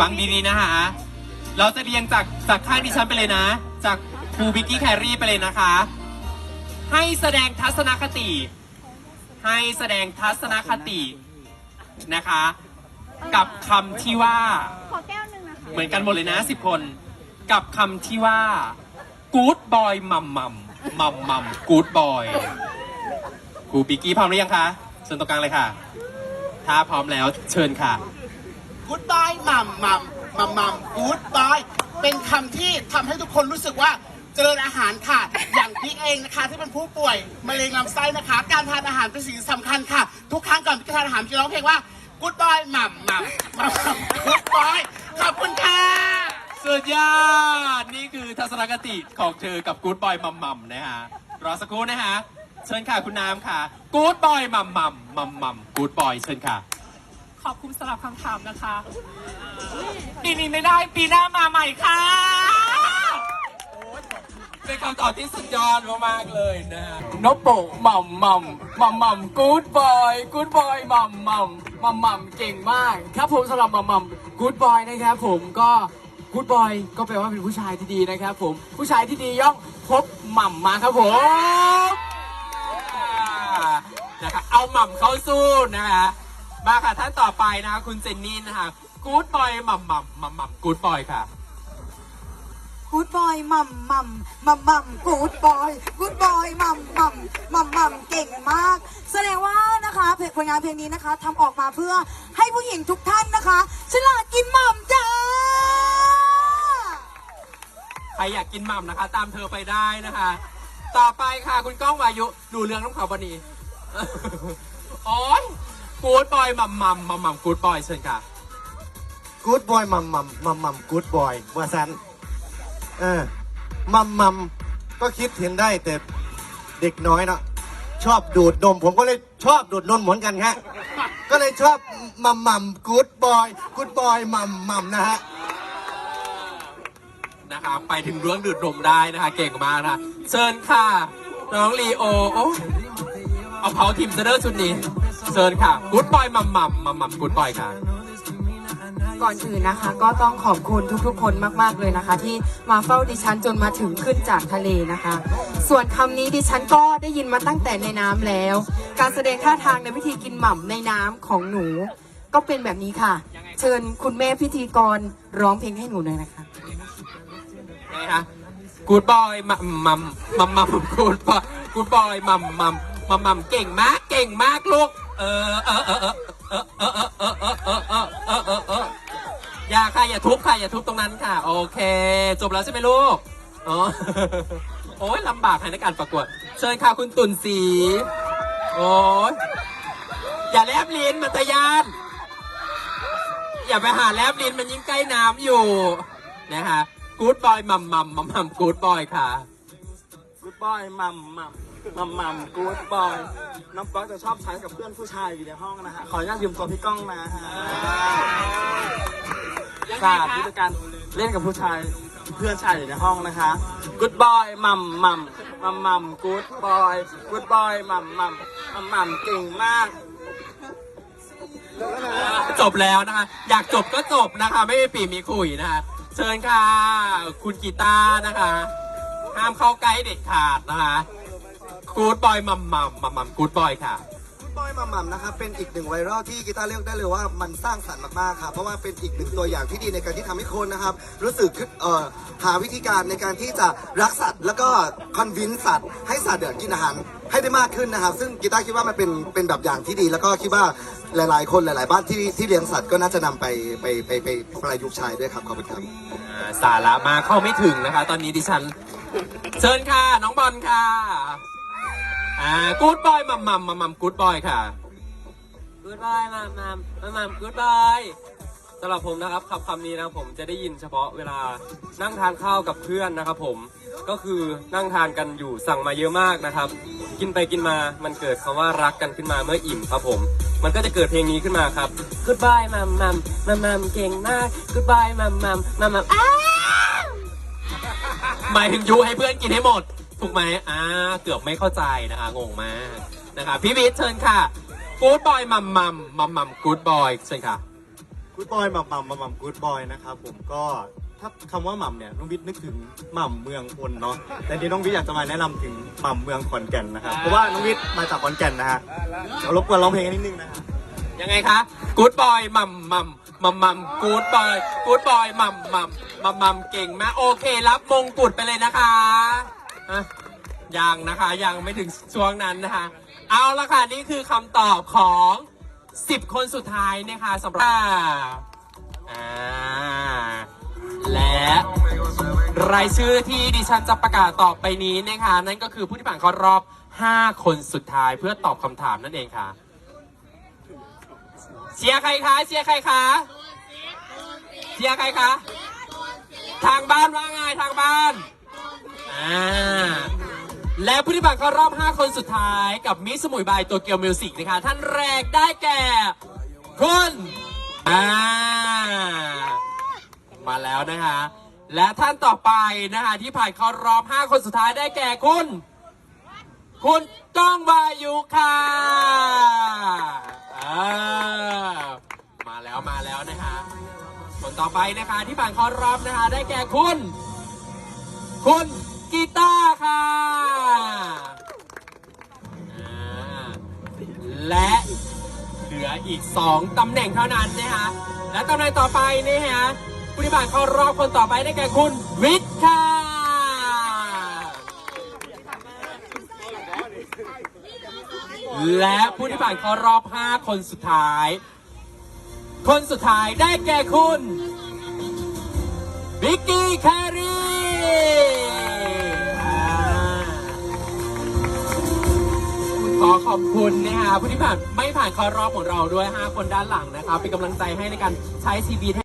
ฟังดีๆนะฮะ เราจะเรียงจากจากข้างดิฉันไปเลยนะ จากครูบิกกี้แครี่ไปเลยนะคะ ให้แสดงทัศนคติ ให้แสดงทัศนคตินะคะ กับคำที่ว่า ขอแก้วหนึ่งนะคะ เหมือนกันหมดเลยนะสิบคน กับคำที่ว่า good boy มัมมัมมัมมัม good boy ครูบิกกี้พร้อมหรือยังคะเชิญตรงกลางเลยค่ะ ถ้าพร้อมแล้วเชิญค่ะ กูดบายมัมมัมมัมมัมกู๊ดบายเป็นคำที่ทำให้ทุกคนรู้สึกว่าเจริญอาหารค่ะ อย่างพี่เองนะคะ ที่เป็นผู้ป่วยมะเร็งลำไส้นะคะ การทานอาหารเป็นสิ่งสำคัญค่ะ ทุกครั้งก่อนที่จะทานอาหารจะร้องเพลงว่ากูดบายมัมมัมมัมมัมกูดบายขอบคุณค่ะ สุดยอด นี่คือทัศนคติของเธอกับ Good Boy มัมมัมนะฮะ รอสักครู่นะฮะ เชิญค่ะคุณน้ำค่ะ Good Boy มัมมัมมัมมัม Good Boy เชิญค่ะ ขอบคุณสำหรับคำถามนะคะ ปีนี้ไม่ได้ปีหน้ามาใหม่ค่ะ เป็นคำตอบที่สุดยอดมากๆเลยนะฮะนบโปะหม่ำหม่ำหม่ำหม่ำกู๊ดบอยกู๊ดบอยหม่ำหม่ำหม่ำหม่ำเก่งมาก ครับผมสำหรับหม่ำหม่ำกู๊ดบอยนะครับผมก็กู๊ดบอยก็แปลว่าเป็นผู้ชายที่ดีนะครับผมผู้ชายที่ดีย่อมพบหม่ำมาครับผมนะคะเอาหม่ำเข้าสู้นะคะ มาค่ะท่านต่อไปนะคะคุณเจนนี่นะคะกู๊ดบอยหม่ำหม่ำหม่ำหม่ำกู๊ดบอยค่ะ กูดบอยมัมมัมมัมมัมกูดบอยกูดบอยมัมมัมมัมมัมเก่งมาก แสดงว่านะคะเพลงผลงานเพลงนี้นะคะทำออกมาเพื่อให้ผู้หญิงทุกท่านนะคะ ฉลาดกินมัมจ้า ใครอยากกินหม่ำนะคะ ตามเธอไปได้นะคะ ต่อไปค่ะคุณก้องวายุดูเรื่องน้องเขาบนีโอ้ย กู๊ดบอยหม่ำหม่ำหม่ำหม่ำกู๊ดบอยเชิญค่ะ กู๊ดบอยมัมมัมมัมมัมกู๊ดบอยว่าซันเออมัมมัมก็คิดเห็นได้แต่เด็กน้อยเนาะชอบดูดนม ผมก็เลยชอบดูดนมเหมือนกันฮะก็เลยชอบมัมมัมกู๊ดบอยกู๊ดบอยมัมมัมนะฮะนะคะไปถึงเรื่องดื่มนมได้นะคะ เก่งมากนะคะเชิญค่ะ น้องลีโอโอ้ เอาเผาทีมเซเดอร์ชุดนี้เชิญค่ะกู๊ดบอยมัมมัมมัมมัมกู๊ดบอยค่ะ ก่อนอื่นนะคะ ก็ต้องขอบคุณทุกๆ คนมากๆเลยนะคะ ที่มาเฝ้าดิฉันจนมาถึงขึ้นจากทะเลนะคะ ส่วนคำนี้ดิฉันก็ได้ยินมาตั้งแต่ในน้ำแล้ว การแสดงท่าทางในวิธีกินหม่ำในน้ำของหนู ก็เป็นแบบนี้ค่ะ เชิญคุณแม่พิธีกรร้องเพลงให้หนูหน่อยนะคะไงคะกูดบอยมัมมัมมัมมัมกูดบอยกูดบอยมัมมัม มัมมัมเก่งมากเก่งมากลูก เออเออเออเออเออเออเออเออเออเออเออเอออย่าค่ะอย่าทุบค่ะอย่าทุบตรงนั้นค่ะ โอเค จบแล้วใช่ไหมลูกอ๋อโอ้ยลำบากในการประกวด เชิญค่ะคุณตุ่นสี โอ้ยอย่าแลบลิ้นมันตะยาน อย่าไปหาแลบลิ้นมันยิ่งใกล้น้ำอยู่นะคะกู๊ดบอยมัมมัมมัมมัมกู๊ดบอยค่ะ กู๊ดบอยมัมมัม มัมมัมกูดบอย น้องป๊อกจะชอบใช้กับเพื่อนผู้ชายอยู่ในห้องนะฮะ ขออนุญาตยืมตัวพี่ก้องนะฮะศาสตร์วิธีการเล่นกับผู้ชายเพื่อนชายอยู่ในห้องนะคะกูดบอยมัมมัมมัมมัมกูดบอยกูดบอยมัมมัมมัมมัมเก่งมากจบแล้วนะคะ อยากจบก็จบนะคะ ไม่มีปีมีขุยนะคะ เชิญค่ะ คุณกีตาร์นะคะ ห้ามเข้าใกล้เด็ดขาดนะคะ กูดบอยมัมมัมมัมมัมกูดบอยค่ะกู๊ดบอยมัมมัมนะครับเป็นอีกหนึ่งไวรัลที่กีตาร์เรียกได้เลยว่ามันสร้างสรรค์มากๆครับเพราะว่าเป็นอีกหนึ่งตัวอย่างที่ดีในการที่ทำให้คนนะครับ รู้สึกขึ้นเอ่อหาวิธีการในการที่จะรักสัตว์ แล้วก็คอนวินสัตว์ ให้สัตว์เดือกินอาหารให้ได้มากขึ้นนะครับ ซึ่งกีตาร์คิดว่ามันเป็นเป็นแบบอย่างที่ดี แล้วก็คิดว่าหลาย ๆ คนหลาย ๆ บ้านที่ที่เลี้ยงสัตว์ก็น่าจะนำไปไปไปไปประยุกต์ใช้ด้วยครับขอบคุณครับ อ่าสาระมาเข้าไม่ถึงนะคะ ตอนนี้ดิฉัน เชิญค่ะ น้องบอลค่ะ อ่ากูดบอยมัมมัมมัมมัมกูดบอยค่ะ กูดบายมัมมัมมัมมัมกูดบายสำหรับผมนะครับคำคำนี้นะครับผมจะได้ยินเฉพาะเวลานั่งทานข้าวกับเพื่อนนะครับผมก็คือนั่งทานกันอยู่สั่งมาเยอะมากนะครับ กินไปกินมามันเกิดคำว่ารักกันขึ้นมาเมื่ออิ่มครับผม มันก็จะเกิดเพลงนี้ขึ้นมาครับ Goodbye มัมมัมมัมมัมเก่งมาก Goodbye มัมมัมมัมมัมอ้าหมายถึงยุให้เพื่อนกินให้หมด ถูกไหมอ่าเกือบไม่เข้าใจนะคะงงมากนะคะพี่วิทย์เชิญค่ะกู๊ดบอยมัมมัมมัมมัมกู๊ดบอยเชิญค่ะกูดบอยหม่ำหม่ำหม่ำหม่ำกูดบอยนะครับผมก็ถ้าคำว่าหม่ำเนี่ยน้องวิทย์นึกถึงหม่ำเมืองพลเนาะแต่ที่น้องวิทย์อยากจะมาแนะนำถึงหม่ำเมืองขอนแก่นนะครับเพราะว่าน้องวิทย์มาจากขอนแก่นนะฮะเดี๋ยวรบกวนร้องเพลงนิดนึงนะฮะยังไงคะกู๊ดบอยมัมมัมมัมมัมกู๊ดบอยกู๊ดบอยมัมมัมมัมมัมเก่งมากโอเครับ มงกุฎไปเลยนะคะ อะยังนะคะยังไม่ถึงช่วงนั้นนะคะ เอาละค่ะ นี่คือคำตอบของ 10 คนสุดท้ายนะคะสำหรับอ่าและรายชื่อที่ดิฉันจะประกาศต่อไปนี้นะคะ นั่นก็คือผู้ที่ผ่านเข้ารอบ 5 คนสุดท้ายเพื่อตอบคำถามนั่นเองค่ะ เชียร์ใครคะเชียร์ใครคะเชียร์ใครคะทางบ้านว่าไงทางบ้าน อ่าและผู้ที่ผ่านเข้ารอบ 5 คนสุดท้ายกับมิสสมุยบายตัวเกียวมิวสิกนะคะ ท่านแรกได้แก่คุณอ่ามาแล้วนะคะ และท่านต่อไปนะคะ ที่ผ่านเข้ารอบ 5 คนสุดท้ายได้แก่คุณ คุณก้องวายุค่ะอ่ามาแล้วมาแล้วนะคะ คนต่อไปนะคะที่ผ่านเข้ารอบนะคะ ได้แก่คุณ คุณ ค่ะและเหลืออีก 2ตำแหน่งเท่านั้นนะคะ และตำแหน่งต่อไปนี่ฮะผู้ที่ผ่านเข้ารอบคนต่อไปได้แก่คุณวิทย์ค่ะและผู้ที่ผ่านเข้ารอบ 5 คนสุดท้าย คนสุดท้ายได้แก่คุณวิกกี้แครี ขอบคุณนะคะผู้ที่ผ่านไม่ผ่านคอรอบของเราด้วย 5 คนด้านหลังนะครับเป็นกำลังใจให้ในการใช้ชีวิต